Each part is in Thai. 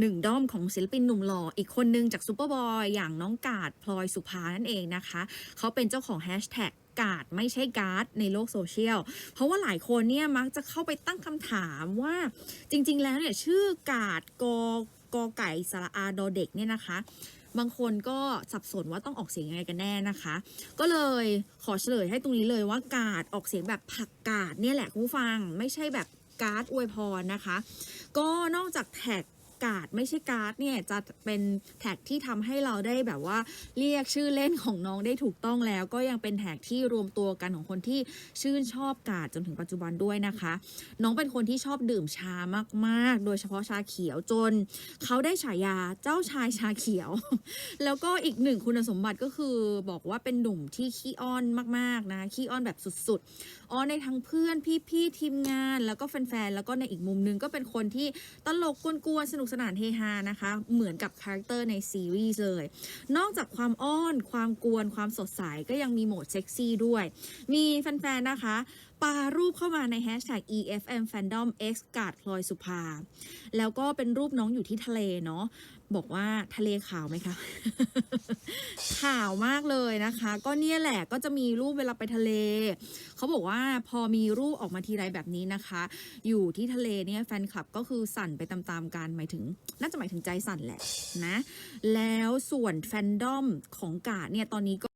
หนึ่งด้อมของศิลปินหนุ่มหล่ออีกคนนึงจากซูเปอร์บอยอย่างน้องกาดพลอยสุภานั่นเองนะคะเขาเป็นเจ้าของแฮชแท็กกาดไม่ใช่การ์ดในโลกโซเชียล เพราะว่าหลายคนเนี่ยมักจะเข้าไปตั้งคำถามว่าจริง ๆ แล้วเนี่ยชื่อกาดกกไก่สระอาดอเด็กเนี่ยนะคะ บางคนก็สับสนว่าต้องออกเสียงยังไงกันแน่นะคะ ก็เลยขอเฉลยให้ตรงนี้เลยว่ากาดออกเสียงแบบผักกาดเนี่ยแหละคุณผู้ฟังไม่ใช่แบบการ์ดอวยพรนะคะ ก็นอกจากแท็ก กาดไม่ใช่การ์ดเนี่ยจะเป็นแท็กที่ทำให้เราได้แบบว่าเรียกชื่อเล่นของน้องได้ถูกต้องแล้ว ก็ยังเป็นแท็กที่รวมตัวกันของคนที่ชื่นชอบการ์ดจนถึงปัจจุบันด้วยนะคะ น้องเป็นคนที่ชอบดื่มชามากๆ โดยเฉพาะชาเขียวจน เขาได้ฉายาเจ้าชายชาเขียว แล้วก็อีกหนึ่งคุณสมบัติก็คือบอกว่าเป็นหนุ่มที่ขี้อ้อนมากๆนะขี้อ้อนแบบสุดๆอ้อนในทั้งเพื่อนพี่ๆทีมงาน แล้วก็แฟนๆแล้วก็ในอีกมุมนึงก็เป็นคนที่ตลกกวนๆสนุกสนานเฮฮานะคะ เหมือนกับคาแรคเตอร์ในซีรีส์เลย นอกจากความอ้อน ความกวน ความสดใสก็ยังมีโหมดเซ็กซี่ด้วย มีแฟนๆนะคะ ปารูปเข้ามาในแฮชแท็ก EFM Fandom X กาดพลอยสุภา แล้วก็เป็นรูปน้องอยู่ที่ทะเลเนาะบอกว่าทะเลขาวไหมคะ ขาวมากเลยนะคะ ก็เนี่ยแหละก็จะมีรูปเวลาไปทะเล เขาบอกว่าพอมีรูปออกมาทีไรแบบนี้นะคะ อยู่ที่ทะเลเนี่ยแฟนคลับก็คือสั่นไปตามๆกันหมายถึง น่าจะหมายถึงใจสั่นแหละนะ แล้วส่วนแฟนดอมของกาดเนี่ยตอนนี้ก็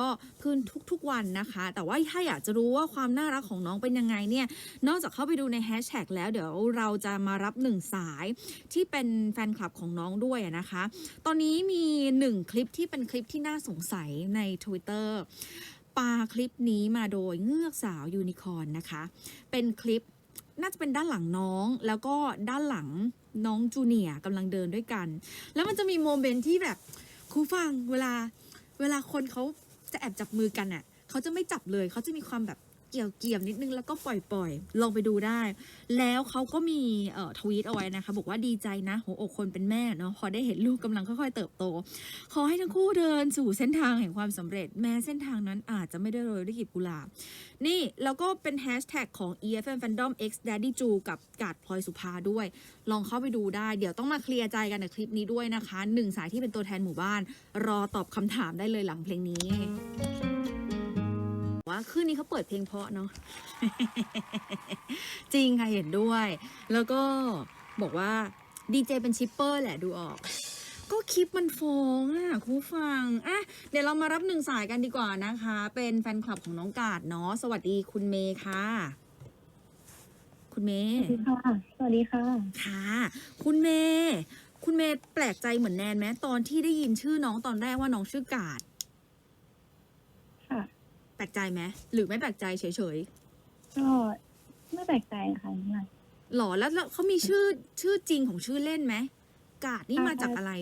ก็ขึ้นทุกๆวันนะคะ แต่ว่าถ้าอยากจะรู้ว่าความน่ารักของน้องเป็นยังไงเนี่ย นอกจากเข้าไปดูในแฮชแท็กแล้วเดี๋ยวเราจะมารับหนึ่งสายที่เป็นแฟนคลับของน้องด้วยนะคะ ตอนนี้มีหนึ่งคลิปที่เป็นคลิปที่น่าสงสัยใน Twitter ปาคลิปนี้มาโดยเงือกสาวยูนิคอร์นนะคะ เป็นคลิปน่าจะเป็นด้านหลังน้องแล้วก็ด้านหลังน้องจูเนียกำลังเดินด้วยกัน แล้วมันจะมีโมเมนต์ที่แบบครูฟังเวลาเวลาคนเขา จะแอบจับมือกันอะ เขาจะไม่จับเลย เขาจะมีความแบบ เกี่ยวเกี่ยมนิดนึงแล้วก็ปล่อยปล่อยลองไปดูได้ แล้วเขาก็มีเอ่อทวีตเอาไว้นะคะ บอกว่าดีใจนะหัวอกคนเป็นแม่เนาะพอได้เห็นลูกกำลังค่อยๆเติบโต ขอให้ทั้งคู่เดินสู่เส้นทางแห่งความสำเร็จ แม้เส้นทางนั้นอาจจะไม่ได้โรยด้วยกลีบกุหลาบนี่แล้วก็เป็นแฮชแท็กของ EFM Fandom X Daddy Ju กับกาดพลอยสุภาด้วย ลองเข้าไปดูได้ เดี๋ยวต้องมาเคลียร์ใจกันในคลิปนี้ด้วยนะคะหนึ่งสายที่เป็นตัวแทนหมู่บ้าน รอตอบคำถามได้เลยหลังเพลงนี้ ว่าคืนนี้เขาเปิดเพลงเพราะเนาะจริงค่ะเห็นด้วย แล้วก็บอกว่าดีเจเป็นชิปเปอร์แหละดูออก ก็คลิปมันฟ้องอะคุณผู้ฟังอะเดี๋ยวเรามารับหนึ่งสายกันดีกว่านะคะ เป็นแฟนคลับของน้องกาดเนาะสวัสดีคุณเมย์ค่ะ คุณเมสย์วัสดีค่ะสวัสดีค่ะค่ะ คุณเมย์คุณเมย์แปลกใจเหมือนแนนไหมตอนที่ได้ยินชื่อน้องตอนแรกว่าน้องชื่อกาดค่ะแป ลกใจไหมหรือไม่แปลกใจเฉยก็ไม่แปลกใจค่ะนี่มันๆหรอแล้วแล้วเขามีชื่อชื่อจริงของชื่อเล่นไหมกาดนี่มาจากอะไร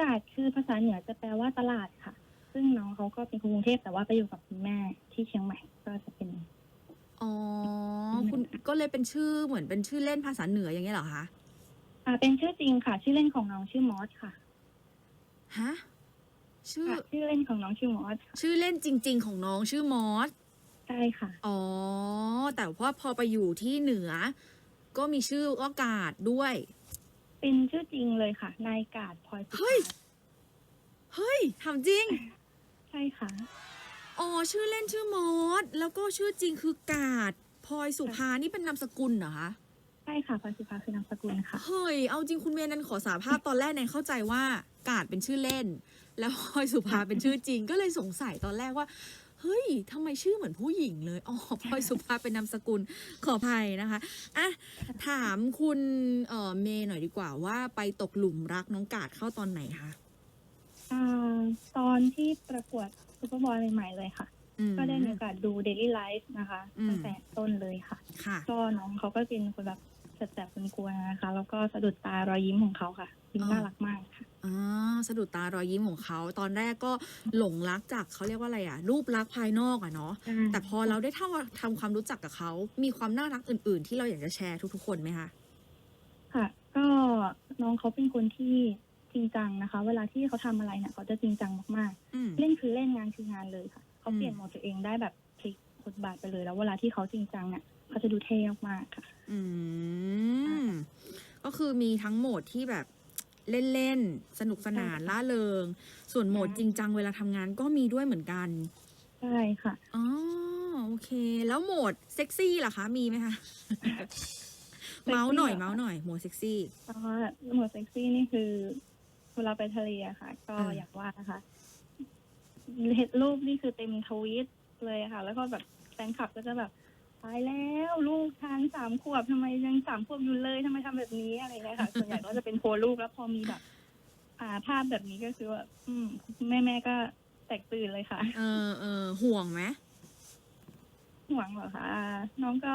กาดคือภาษาเหนือจะแปลว่าตลาดค่ะ ซึ่งน้องเขาก็เป็นคนกรุงเทพแต่ว่าไปอยู่กับคุณแม่ที่เชียงใหม่ก็จะเป็น อ๋อคุณก็เลยเป็นชื่อเหมือนเป็นชื่อเล่นภาษาเหนืออย่างเงี้ยเหรอคะอ่าเป็นชื่อจริงค่ะ ชื่อเล่นของน้องชื่อมอสค่ะ ฮะ ชื่อ ค่ะชื่อเล่นของน้องชื่อมอสชื่อเล่นจริง ๆ ของน้องชื่อมอส ใช่ค่ะ อ๋อ แต่ว่าพอไปอยู่ที่เหนือ ก็มีชื่อว่ากาดด้วย เป็นชื่อจริงเลยค่ะ นายกาดพลอยสุเฮ้ยภาเฮ้ยถามจริง ใช่ค่ะ อ๋อ ชื่อเล่นชื่อมอส แล้วก็ชื่อจริงคือกาดพลอยสุภา นี่เป็นนามสกุลเหรอคะ ใช่ค่ะพลอยสุภาคือนามสกุลค่ะ เฮ้ย เอาจริงคุณเมย์นันขอสารภาพตอนแรกแนนเข้าใจว่ากาดเป็นชื่อเล่น แล้วพลอยสุภาเป็นชื่อจริง ก็เลยสงสัยตอนแรกว่า เฮ้ยทำไมชื่อเหมือนผู้หญิงเลย อ๋อพลอยสุภาเป็นนามสกุลขออภัยนะคะอะถามคุณเอ่อเมย์หน่อยดีกว่าว่าไปตกหลุมรักน้องกาดเข้าตอนไหนคะอ่าตอนที่ประกวดซูเปอร์บอลใหม่ๆเลยค่ะอืมก็ได้มีโอกาสดู Daily Life นะคะอืมตั้งแต่ต้นเลยค่ะ ค่ะ ก็น้องเขาก็เป็นคนแบบแสบๆกวนๆนะคะ แล้วก็สะดุดตารอยยิ้มของเขาค่ะยิ้มอ๋อน่ารักมากค่ะ อ่าสะดุดตารอยยิ้มของเขา ตอนแรกก็หลงรักจากเขาเรียกว่าอะไรอะรูปลักษณ์ภายนอกอะเนาะแต่พอเราได้ทำทำความรู้จักกับเขามีความน่ารักอื่น ๆ ที่เราอยากจะแชร์ทุกๆคนไหมคะค่ะ ก็น้องเขาเป็นคนที่จริงจังนะคะ เวลาที่เขาทำอะไรเนี่ยเขาจะจริงจังมากอืม ๆ เล่นคือเล่นงานคืองานเลยค่ะเขาอืมเปลี่ยนโหมดตัวเองได้แบบพลิกบทบาทไปเลย แล้วเวลาที่เขาจริงจังเนี่ยเขาจะดูเท่มากๆค่ะ อืม ก็คือมีทั้งโหมดที่แบบ เล่นๆ สนุกสนานใช่ค่ะล่าเริง ส่วนโหมดใช่จริงจังเวลาทำงานก็มีด้วยเหมือนกัน ใช่ค่ะ อ๋อ โอเค แล้วโหมดเซ็กซี่ล่ะคะ มีไหมคะเซ็กซี่เมาส์หน่อยเหรอคะเมาส์หน่อยโหมดเซ็กซี่เพราะว่าโหมดเซ็กซี่นี่คือเวลาไปทะเลอะค่ะ ก็อ่าอยากว่านะคะเห็นรูปนี่คือเต็มทวีตเลยค่ะ แล้วก็แบบแฟนคลับก็จะแบบ ตายแล้วลูกทานสามขวบทำไมยังสามขวบอยู่เลยทำไมทำแบบนี้อะไรเงี้ยค่ะ ส่วนใหญ่ก็จะเป็นโพลลูกแล้วพอมีแบบ อ่าภาพแบบนี้ก็คือว่าอืมแม่แม่ๆก็แตกตื่นเลยค่ะ เออเออห่วงไหมห่วงเหรอคะอ่าน้องก็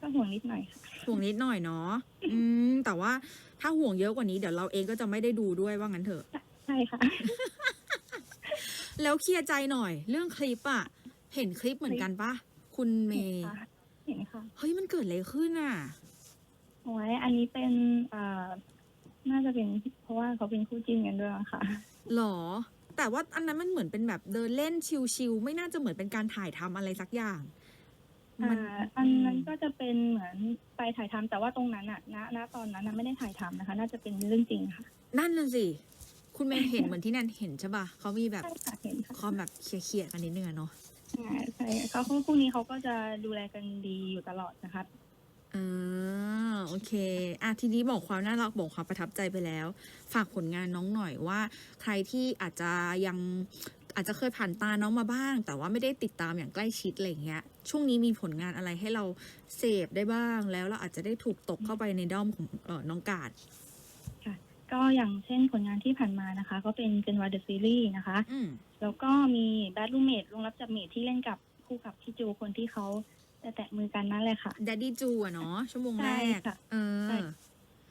ก็ห่วงนิดหน่อยค่ะ ห่วงนิดหน่อยเนาะอืมแต่ว่าถ้าห่วงเยอะกว่านี้เดี๋ยวเราเองก็จะไม่ได้ดูด้วยว่างั้นเถอะ ใช่ค่ะ แล้วเคลียร์ใจหน่อย เรื่องคลิปอะเห็นคลิปเหมือนกันปะคุณเมเห็นย์ ค่ะเห็นค่ะเฮ้ยมันเกิดอะไรขึ้นอะโอ้ยอันนี้เป็นอ่าน่าจะเป็นเพราะว่าเขาเป็นคู่จิ้นกันด้วยอะค่ะ หรอ แต่ว่าอันนั้นมันเหมือนเป็นแบบเดินเล่นชิลๆไม่น่าจะเหมือนเป็นการถ่ายทำอะไรสักอย่าง อ่า อันนั้นอืมก็จะเป็นเหมือนไปถ่ายทำแต่ว่าตรงนั้นอะณณตอนนั้นอะไม่ได้ถ่ายทำนะคะ น่าจะเป็นเรื่องจริงค่ะนั่นน่ะสิ คุณเมย์เห็นเหมือนที่นั่นเห็นใช่ปะเขามีแบบใช่ค่ะเห็นค่ะ ความแบบเคลียร์ๆกันนิดนึงอะเนาะ อ่ใช่เขาคู่นี้เขาก็จะดูแลกันดีอยู่ตลอดนะคะอ่าโอเคอะทีนี้บอกความน่ารักบอกความประทับใจไปแล้ว ฝากผลงานน้องหน่อยว่า ใครที่อาจจะยังอาจจะเคยผ่านตาน้องมาบ้าง แต่ว่าไม่ได้ติดตามอย่างใกล้ชิดอะไรเงี้ย ช่วงนี้มีผลงานอะไรให้เราเสพได้บ้างแล้วเราอาจจะได้ถูกตกเข้าไปในด้อมของเออน้องกาด ก็อย่างเช่นผลงานที่ผ่านมานะคะ ก็เป็น Gen Y The Series นะคะ อืมแล้วก็มี Bad Roommate ลงรับจับเมทที่เล่นกับคู่กับพี่จูคนที่เขาจะแตะมือกันนั่นแหละค่ะ d ดดดี้จูอะเนาะชั่วโมงแรใช่กค่ะเอใช่ อ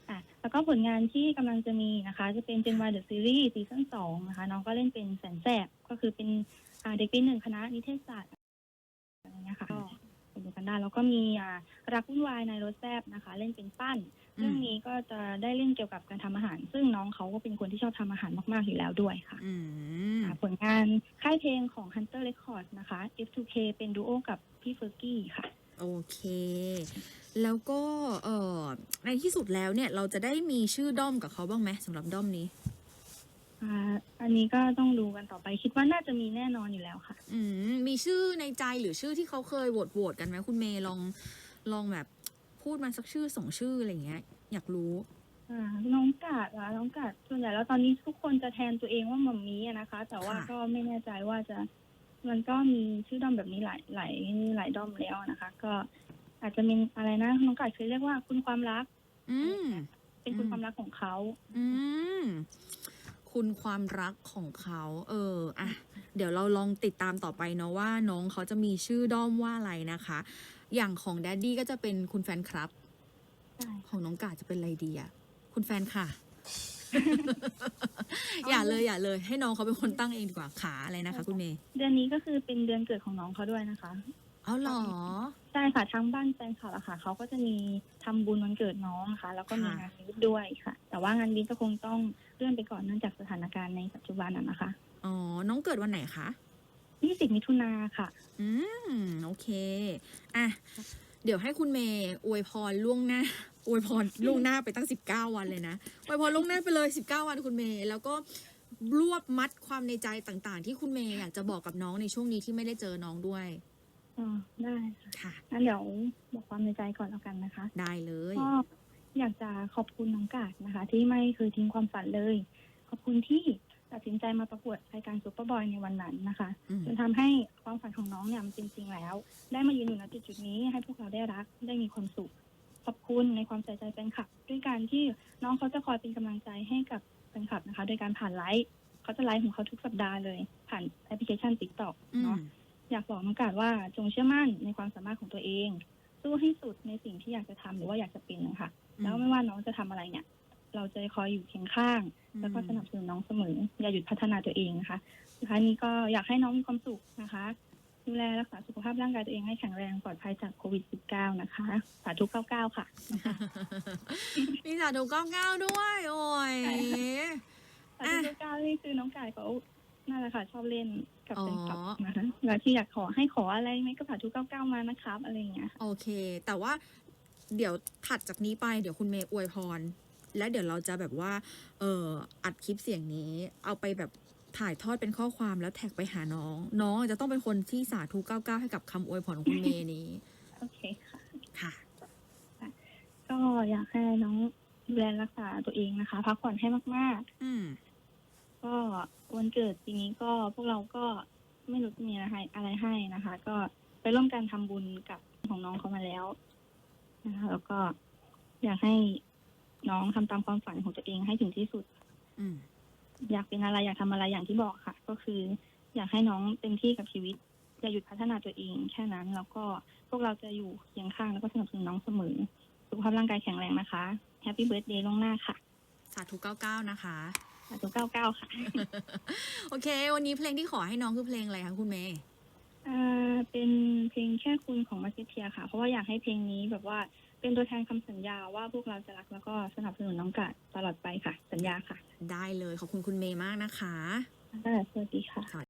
อะแล้วก็ผลงานที่กำลังจะมีนะคะ จะเป็น Gen Y The Series ซีซั่นสองนะคะ น้องก็เล่นเป็นแสนแสบก็คือเป็นอ่าเด็กปีหนึ่งคณะนิเทศศาสตร์อะไรเงี้ยค่ะก็ ไปดูกันได้แล้วก็มีอ่ารักวุ่นวายในรถแซบนะคะ เล่นเป็นปั้นอืมเรื่องนี้ก็จะได้เล่นเกี่ยวกับการทำอาหาร ซึ่งน้องเขาก็เป็นคนที่ชอบทำอาหารมาก ๆ อยู่แล้วด้วยค่ะอืมอ่าผลงานค่ายเพลงของ Hunter Records นะคะ F2K เป็นดูโอกับพี่เฟอร์กี้ค่ะ โอเค แล้วก็เออในที่สุดแล้วเนี่ย เราจะได้มีชื่อด้อมกับเขาบ้างไหมสำหรับด้อมนี้ อ่าอันนี้ก็ต้องดูกันต่อไป คิดว่าน่าจะมีแน่นอนอยู่แล้วค่ะ อืมมีชื่อในใจหรือชื่อที่เขาเคยโหวตโหวตกันไหมคุณเมย์ลองลองแบบพูดมาสักชื่อสองชื่ออะไรอย่างเงี้ย อยากรู้ อ่าน้องกาดละน้องกาดส่วนใหญ่แล้วตอนนี้ทุกคนจะแทนตัวเองว่ามัมมี่อะนะคะ แต่ว่าค่ะ ก็ไม่แน่ใจว่าจะ มันก็มีชื่อด้อมแบบนี้หลายหลายหลายด้อมแล้วนะคะ ก็อาจจะมีอะไรนะน้องกาดเคยเรียกว่าคุณความรัก อืม เป็นคุณอืม ความรักของเขา อืม คุณความรักของเขา เอออะเดี๋ยวเราลองติดตามต่อไปเนาะว่าน้องเขาจะมีชื่อด้อมว่าอะไรนะคะ อย่างของแดดดี้ก็จะเป็นคุณแฟนครับใช่ของน้องกาจะเป็นอะไรดีอะคุณแฟนค่ะ อย่าเลยอย่าเลย ให้น้องเขาเป็นคนตั้งเองดีกว่าขาอะไรนะคะ คุณเมย์เดือนนี้ก็คือเป็นเดือนเกิดของน้องเขาด้วยนะคะเอาเหรอใช่ค่ะทั้งบ้านแฟนคลับอะค่ะเขาก็จะมีทำบุญวันเกิดน้องนะคะแล้วก็มีค่ะงานวิทย์ด้วยค่ะ แต่ว่างานวิทย์ก็คงต้องเลื่อนไปก่อนเนื่องจากสถานการณ์ในปัจจุบันอะนะคะ อ๋อ น้องเกิดวันไหนคะ 20 มิถุนาค่ะ อืม โอเค อะ เดี๋ยวให้คุณเมย์อวยพรล่วงหน้า อวยพรล่วงหน้าไปตั้งสิบเก้าวันเลยนะ อวยพรล่วงหน้าไปเลยสิบเก้าวันคุณเมย์ แล้วก็รวบมัดความในใจต่างๆ ที่คุณเมย์อยากจะบอกกับน้องในช่วงนี้ที่ไม่ได้เจอน้องด้วย อ๋อ ได้ค่ะค่ะงั้นเดี๋ยวบอกความในใจก่อนแล้วกันนะคะ ได้เลย ก็ อยากจะขอบคุณน้องกาดนะคะ ที่ไม่เคยทิ้งความฝันเลย ขอบคุณที่ตัดสินใจมาประกวดรายการซูเปอร์บอยในวันนั้นนะคะอืมจนทำให้ความฝันของน้องเนี่ยมันเป็นจริงแล้ว ได้มายืนอยู่ณจุดจุดๆนี้ให้พวกเราได้รักได้มีความสุข ขอบคุณในความใส่ใจแฟนคลับ ด้วยการที่น้องเขาจะคอยเป็นกำลังใจให้กับแฟนคลับนะคะ โดยการผ่านไลฟ์เขาจะไลฟ์ของเขาทุกสัปดาห์เลย ผ่านแอปพลิเคชัน TikTok อืมเนาะอยากบอกน้องกาดว่าจงเชื่อมั่นในความสามารถของตัวเองสู้ให้สุดในสิ่งที่อยากจะทำหรือว่าอยากจะเป็นนะคะ แล้วไม่ว่าน้องจะทำอะไรเนี่ย เราจะคอยอยู่เคียงข้าง แล้วก็สนับสนุนน้องเสมอ อย่าหยุดพัฒนาตัวเองนะคะสุดท้ายนี้ก็อยากให้น้องมีความสุขนะคะดูแลรักษาสุขภาพร่างกายตัวเองให้แข็งแรงปลอดภัยจากโควิด -19 นะคะ สาธุ 99 ค่ะ มีสาธุเก้าเก้าด้วย โอ้ยสาธุ 99 นี่คือน้องกายเขานั่นแหละค่ะชอบเล่นกับอ๋อแฟนคลับนะคะแล้วที่อยากขอให้ขออะไรไหมก็สาธุ 99 มานะครับ อะไรอย่างเงี้ยค่ะโอเค แต่ว่า เดี๋ยวถัดจากนี้ไปเดี๋ยวคุณเมย์อวยพร และเดี๋ยวเราจะแบบว่าเอออัดคลิปเสียงนี้ เอาไปแบบถ่ายทอดเป็นข้อความแล้วแท็กไปหาน้อง น้องจะต้องเป็นคนที่สาธุ99ให้กับคำอวยพรของคุณเมย์นี้ โอเคค่ะ ค่ะ ก็อยากให้น้องดูแลรักษาตัวเองนะคะ พักผ่อนให้มาก อืมๆ ก็วันเกิดปีนี้ก็พวกเราก็ไม่รู้จะมีอะไรให้อะไรให้นะคะ ก็ไปร่วมกันทำบุญกับของน้องเขามาแล้ว นะคะแล้วก็อยากให้น้องทำตามความฝันของตัวเองให้ถึงที่สุด อืมอยากเป็นอะไรอยากทำอะไรอย่างที่บอกค่ะ ก็คือ อยากให้น้องเต็มที่กับชีวิตอย่าหยุดพัฒนาตัวเองแค่นั้น แล้วก็พวกเราจะอยู่เคียงข้างแล้วก็สนับสนุนน้องเสมอสุขภาพร่างกายแข็งแรงนะคะแฮปปี้เบิร์ดเดย์ล่วงหน้าค่ะ สาธุ99นะคะสาธุเก้าเก้าค่ะ โอเค วันนี้เพลงที่ขอให้น้องคือเพลงอะไรคะคุณเมย์ อ่าเป็นเพลงแค่คุณของมาซิเทียค่ะ เพราะว่าอยากให้เพลงนี้แบบว่าเป็นตัวแทนคำสัญญาว่าพวกเราจะรักแล้วก็สนับสนุนน้องกาดตลอดไปค่ะ สัญญาค่ะได้เลยขอบคุณคุณเมย์มากนะคะสวัสดีค่ะ